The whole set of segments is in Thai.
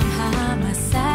Sama-sama sa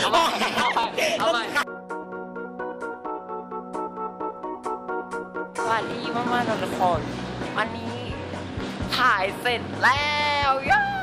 เอาไปสวัสดีมากๆทุกคนวันนี้ถ่ายเสร็จแล้วย้